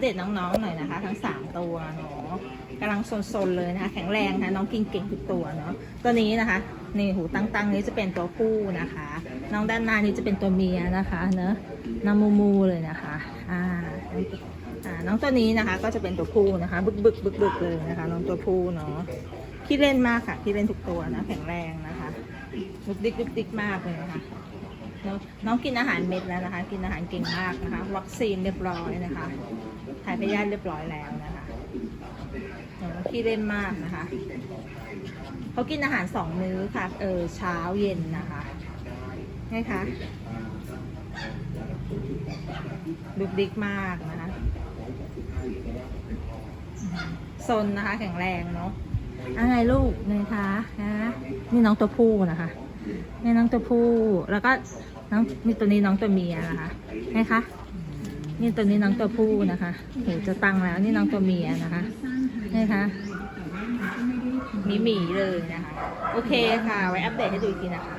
เดตน้องๆหน่อยนะคะ ทั้ง 3 ตัวเนาะกำลังซนๆเลยนะคะ แข็งแรงนะน้องกินเก่งทุกตัวเนาะตัวนี้นะคะนี่หูตั้งๆนี้จะเป็นตัวผู้นะคะ น้องด้านหน้านี้จะเป็นตัวเมียนะคะเนอะนามูมูเลยนะคะอ่าอ่าน้องตัวนี้นะคะก็จะเป็นตัวผู้นะคะ บึกบึกบึกบึกเลยนะคะ น้องตัวผู้เนาะขี้เล่นมากค่ะขี้เล่นทุกตัวนะแข็งแรงนะคะดุกดิกดุกดิกมากเลยนะคะ น้องน้องกินอาหารเม็ดแล้วนะคะ กินอาหารเก่งมากนะคะ วัคซีนเรียบร้อยนะคะถ่ายพยาธิเรียบร้อยแล้วนะคะน้องขี้เล่นมากนะคะเขากินอาหารสองมื้อค่ะ เออเช้าเย็นนะคะไงคะดุกดิกมากนะคะซนนะคะ แข็งแรงเนาะอะไรลูกเนยคะฮะนี่น้องตัวผู้นะคะ นี่น้องตัวผู้แล้วก็น้องมีตัวนี้น้องตัวเมียนะคะไงคะนี่ตัวนี้น้องตัวผู้นะคะหูจะตั้งแล้วนี่น้องตัวเมียนะคะไงคะมีหมีเลยนะคะ โอเคค่ะ ไว้อัปเดตให้ดูอีกทีนะคะ